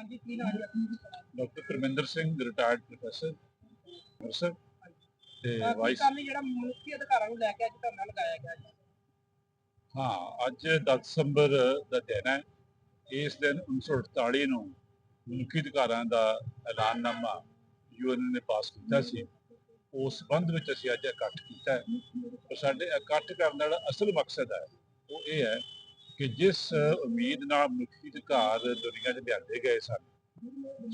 ਹਾਂਜੀ ਕੀ ਨਾਮ ਹੈ? Doctor Parminder Singh retired professor Amritsar ਤੇ ਵਾਈਸ ਕਾਰਨ ਜਿਹੜਾ ਮਨੁੱਖੀ ਅਧਿਕਾਰਾਂ ਨੂੰ ਲੈ ਕੇ ਅੱਜ ਧਰਨਾ ਲਗਾਇਆ ਗਿਆ ਹੈ ਹਾਂ ਅੱਜ 10 ਦਸੰਬਰ ਦਾ ਦਿਨ ਹੈ। ਇਸ ਦਿਨ 1948 ਨੂੰ ਮਨੁੱਖੀ ਅਧਿਕਾਰਾਂ ਦਾ ਐਲਾਨਨਾਮਾ ਯੂਐਨ ਨੇ ਪਾਸ ਕੀਤਾ ਸੀ। ਉਸ ਸੰਬੰਧ ਵਿੱਚ ਅਸੀਂ ਅੱਜ ਇਕੱਠ ਕੀਤਾ ਹੈ। ਪਰ ਸਾਡੇ ਇਕੱਠ ਕਰਨ ਦਾ ਅਸਲ ਮਕਸਦ ਹੈ ਉਹ ਇਹ ਹੈ ਕਿ ਜਿਸ ਉਮੀਦ ਨਾਲ ਮਨੁੱਖੀ ਅਧਿਕਾਰ ਦੁਨੀਆ 'ਚ ਲਿਆਂਦੇ ਗਏ ਸਨ,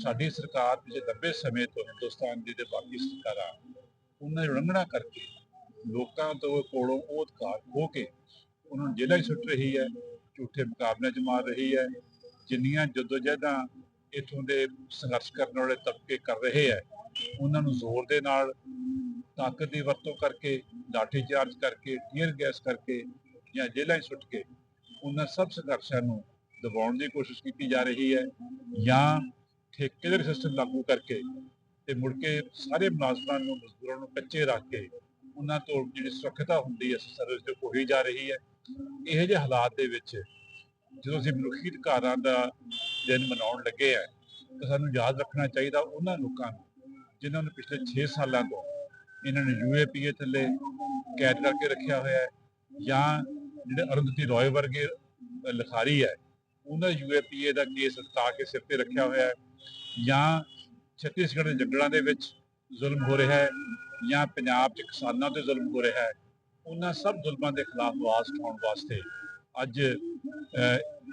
ਸਾਡੀ ਸਰਕਾਰ ਪਿਛਲੇ ਲੰਬੇ ਸਮੇਂ ਤੋਂ ਹਿੰਦੁਸਤਾਨ ਦੀ ਤੇ ਬਾਕੀ ਸਰਕਾਰਾਂ ਉਹਨਾਂ ਦੀ ਉਲੰਘਣਾ ਕਰਕੇ ਲੋਕਾਂ ਤੋਂ ਕੋਲੋਂ ਉਹ ਅਧਿਕਾਰ ਖੋ ਕੇ ਉਹਨਾਂ ਨੂੰ ਜੇਲ੍ਹਾਂ 'ਚ ਸੁੱਟ ਰਹੀ ਹੈ, ਝੂਠੇ ਮੁਕਾਬਲਿਆਂ 'ਚ ਮਾਰ ਰਹੀ ਹੈ, ਜਿੰਨੀਆਂ ਜਦੋਜਹਿਦਾਂ ਇਥੋਂ ਦੇ ਸੰਘਰਸ਼ ਕਰਨ ਵਾਲੇ ਤਬਕੇ ਕਰ ਰਹੇ ਹੈ, ਉਹਨਾਂ ਨੂੰ ਜ਼ੋਰ ਦੇ ਨਾਲ ਤਾਕਤ ਦੀ ਵਰਤੋਂ ਕਰਕੇ ਲਾਠੀ ਚਾਰਜ ਕਰਕੇ, ਟੀਅਰ ਗੈਸ ਕਰਕੇ ਜਾਂ ਜੇਲ੍ਹਾਂ 'ਚ ਸੁੱਟ ਕੇ ਉਹਨਾਂ ਸਭ ਸੰਘਰਸ਼ਾਂ ਨੂੰ ਦਬਾਉਣ ਦੀ ਕੋਸ਼ਿਸ਼ ਕੀਤੀ ਜਾ ਰਹੀ ਹੈ ਜਾਂ ਠੇਕੇਦਾਰ ਸਿਸਟਮ ਲਾਗੂ ਕਰਕੇ ਤੇ ਮੁੜ ਕੇ ਸਾਰੇ ਮੁਲਾਜ਼ਮਾਂ ਨੂੰ, ਮਜ਼ਦੂਰਾਂ ਨੂੰ ਕੱਚੇ ਰੱਖ ਕੇ ਉਹਨਾਂ ਤੋਂ ਜਿਹੜੀ ਸੁਰੱਖਿਅਤਾ ਹੁੰਦੀ ਹੈ ਸਰਵਿਸ ਤੇ ਹੋਈ ਜਾ ਰਹੀ ਹੈ, ਇਹੋ ਜਿਹੇ ਹਾਲਾਤ ਦੇ ਵਿੱਚ ਜਦੋਂ ਅਸੀਂ ਮਨੁੱਖੀ ਅਧਿਕਾਰਾਂ ਦਾ ਦਿਨ ਮਨਾਉਣ ਲੱਗੇ ਆ ਤਾਂ ਸਾਨੂੰ ਯਾਦ ਰੱਖਣਾ ਚਾਹੀਦਾ ਉਹਨਾਂ ਲੋਕਾਂ ਨੂੰ ਜਿਨ੍ਹਾਂ ਨੂੰ ਪਿਛਲੇ 6 ਸਾਲਾਂ ਤੋਂ ਇਹਨਾਂ ਨੇ ਯੂਏਪੀਏ ਥੱਲੇ ਕੈਦ ਕਰਕੇ ਰੱਖਿਆ ਹੋਇਆ ਹੈ ਜਾਂ ਜਿਹੜੇ ਅਰੁੰਧਤੀ ਰੋਏ ਵਰਗੇ ਲਿਖਾਰੀ ਹੈ, ਉਹਨਾਂ ਯੂਏਪੀਏ ਦਾ ਕੇਸ ਹਟਾ ਕੇ ਸਿਰ ਤੇ ਰੱਖਿਆ ਹੋਇਆ ਹੈ ਜਾਂ ਛੱਤੀਸਗੜ੍ਹ ਦੇ ਜੰਗਲਾਂ ਦੇ ਵਿੱਚ ਜ਼ੁਲਮ ਹੋ ਰਿਹਾ ਹੈ ਜਾਂ ਪੰਜਾਬ 'ਚ ਕਿਸਾਨਾਂ ਤੇ ਜ਼ੁਲਮ ਹੋ ਰਿਹਾ ਹੈ, ਉਹਨਾਂ ਸਭ ਜ਼ੁਲਮਾਂ ਦੇ ਖਿਲਾਫ ਆਵਾਜ਼ ਉਠਾਉਣ ਵਾਸਤੇ ਅੱਜ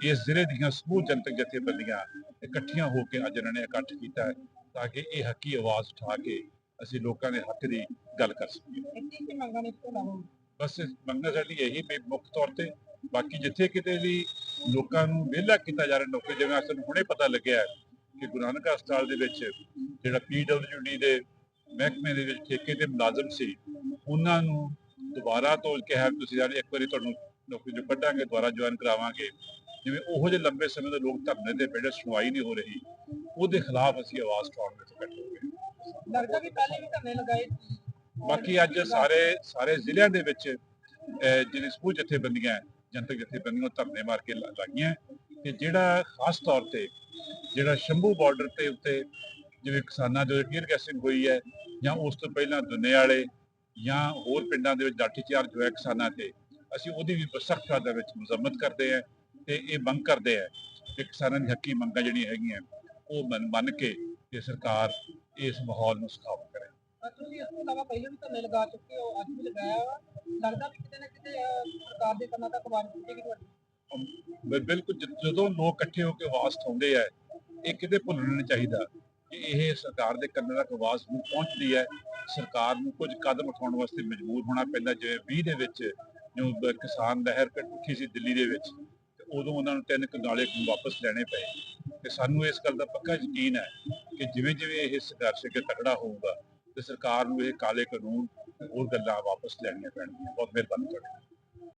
ਇਸ ਜ਼ਿਲ੍ਹੇ ਦੀਆਂ ਸਮੂਹ ਜਨਤਕ ਜਥੇਬੰਦੀਆਂ ਇਕੱਠੀਆਂ ਹੋ ਕੇ ਅੱਜ ਇਹਨਾਂ ਨੇ ਇਕੱਠ ਕੀਤਾ ਤਾਂ ਕਿ ਇਹ ਹੱਕੀ ਆਵਾਜ਼ ਉਠਾ ਕੇ ਅਸੀਂ ਲੋਕਾਂ ਦੇ ਹੱਕ ਦੀ ਗੱਲ ਕਰ ਸਕੀਏ। ਬਸ ਮੰਗਣਾ ਸਾਡੀ ਇਹੀ ਵੀ ਮੁੱਖ ਤੌਰ ਤੇ। ਬਾਕੀ ਜਿੱਥੇ ਕਿਤੇ ਵੀ ਲੋਕਾਂ ਨੂੰ ਵਿਹਲਾ ਕੀਤਾ ਜਾ ਰਿਹਾ, ਨੌਕਰੀ ਜਿਵੇਂ ਸਾਨੂੰ ਹੁਣੇ ਪਤਾ ਲੱਗਿਆ ਕਿ ਗੁਰੂ ਨਾਨਕ ਹਸਪਤਾਲ ਦੇ ਵਿੱਚ ਜਿਹੜਾ ਪੀਡਬਲਯੂਡੀ ਦੇ ਮਹਿਕਮੇ ਦੇ ਵਿੱਚ ਠੇਕੇ ਤੇ ਮੁਲਾਜ਼ਮ ਸੀ, ਉਹਨਾਂ ਨੂੰ ਦੁਬਾਰਾ ਤੋਂ ਕਿਹਾ, ਤੁਸੀਂ ਯਾਰ ਇੱਕ ਵਾਰੀ ਤੁਹਾਨੂੰ ਨੌਕਰੀ ਚੋਂ ਕੱਢਾਂਗੇ, ਦੁਬਾਰਾ ਜੁਆਇਨ ਕਰਾਵਾਂਗੇ। ਜਿਵੇਂ ਉਹੋ ਜਿਹੇ ਲੰਬੇ ਸਮੇਂ ਤੋਂ ਲੋਕ ਧਰਨੇ ਤੇ ਬੈਠੇ, ਸੁਣਵਾਈ ਨਹੀਂ ਹੋ ਰਹੀ। ਉਹਦੇ ਖਿਲਾਫ ਅਸੀਂ ਆਵਾਜ਼ ਉਠਾਉਣ ਵਿੱਚ ਇਕੱਠੇ ਹੋ। ਗਏ ਲੱਗਦਾ ਵੀ ਪਹਿਲੇ ਵੀ ਧਰਨੇ ਲਗਾਏ। ਬਾਕੀ ਅੱਜ ਸਾਰੇ ਸਾਰੇ ਜ਼ਿਲ੍ਹਿਆਂ ਦੇ ਵਿੱਚ ਅਹ, ਜਿਹੜੇ ਸਮੂਹ ਜਥੇਬੰਦੀਆਂ ਜਨਤਕ ਜਥੇਬੰਦੀਆਂ ਉਹ ਧਰਨੇ ਮਾਰ ਕੇ ਲਾ- ਲਾਗੀਆਂ ਤੇ ਜਿਹੜਾ ਖਾਸ ਤੌਰ ਤੇ ਜਿਹੜਾ ਸ਼ੰਭੂ ਬਾਰਡਰ ਤੇ ਉੱਤੇ ਜਿਵੇਂ ਕਿਸਾਨਾਂ ਦੇ ਟੀਅਰ ਗੈਸਿੰਗ ਹੋਈ ਹੈ ਜਾਂ ਉਸ ਤੋਂ ਪਹਿਲਾਂ ਦੁੰਨੇ ਵਾਲੇ ਜਾਂ ਹੋਰ ਪਿੰਡਾਂ ਦੇ ਵਿੱਚ ਲਾਠੀਚਾਰਜ ਹੋਇਆ ਕਿਸਾਨਾਂ ਤੇ ਅਸੀਂ ਉਹਦੀ ਵੀ ਸਖਤ ਦੇ ਵਿੱਚ ਮੁਜ਼ੰਮਤ ਕਰਦੇ ਹਾਂ ਤੇ ਇਹ ਮੰਗ ਕਰਦੇ ਆ ਕਿ ਕਿਸਾਨਾਂ ਦੀ ਹੱਕੀ ਮੰਗਾਂ ਜਿਹੜੀਆਂ ਹੈਗੀਆਂ ਉਹ ਮੰਨ ਮੰਨ ਕੇ ਤੇ ਸਰਕਾਰ ਇਸ ਮਾਹੌਲ ਨੂੰ ਸਥਾਪਿਤ ਇਲਾਵਾ ਪਹਿਲੇ ਵੀ ਧਰਨੇ ਲਗਾ ਚੁੱਕੇ ਹੋ, ਅੱਜ ਵੀ ਲਗਾਇਆ ਵਾ। ਲੱਗਦਾ ਵੀ ਕਿਤੇ ਨਾ ਕਿਤੇ ਸਰਕਾਰ ਦੇ ਕੰਨਾਂ ਤੱਕ ਆਵਾਜ਼ ਪਹੁੰਚੇਗੀ ਤੁਹਾਡੀ। ਬਿਲਕੁਲ ਜਦੋਂ ਲੋਕ ਇਕੱਠੇ ਹੋ ਕੇ ਆਵਾਜ਼ ਉਠਾਉਂਦੇ ਆ, ਇਹ ਕਿਤੇ ਭੁੱਲਣਾ ਨਹੀਂ ਚਾਹੀਦਾ ਕਿ ਇਹ ਸਰਕਾਰ ਦੇ ਕੰਨਾਂ ਤੱਕ ਆਵਾਜ਼ ਨੂੰ ਪਹੁੰਚਦੀ ਹੈ। ਸਰਕਾਰ ਨੂੰ ਕੁਝ ਕਦਮ ਉਠਾਉਣ ਵਾਸਤੇ ਮਜਬੂਰ ਹੋਣਾ ਪੈਂਦਾ। ਜਿਵੇਂ 20 ਦੇ ਵਿੱਚ ਜੋ ਕਿਸਾਨ ਲਹਿਰ ਕੱਢ ਉੱਠੀ ਸੀ ਦਿੱਲੀ ਦੇ ਵਿੱਚ, ਤੇ ਉਦੋਂ ਉਹਨਾਂ ਨੂੰ ਤਿੰਨ ਕਨਾਲੇ ਵਾਪਸ ਲੈਣੇ ਪਏ। ਤੇ ਸਾਨੂੰ ਇਸ ਗੱਲ ਦਾ ਪੱਕਾ ਯਕੀਨ ਹੈ ਕਿ ਜਿਵੇਂ ਜਿਵੇਂ ਇਹ ਸੰਘਰਸ਼ ਅੱਗੇ ਤਕੜਾ ਹੋਊਗਾ ਤੇ ਸਰਕਾਰ ਨੂੰ ਇਹ ਕਾਲੇ ਕਾਨੂੰਨ ਹੋਰ ਗੱਲਾਂ ਵਾਪਸ ਲੈਣੀਆਂ ਪੈਣਗੀਆਂ। ਬਹੁਤ ਮਿਹਰਬਾਨੀ ਤੁਹਾਡੀ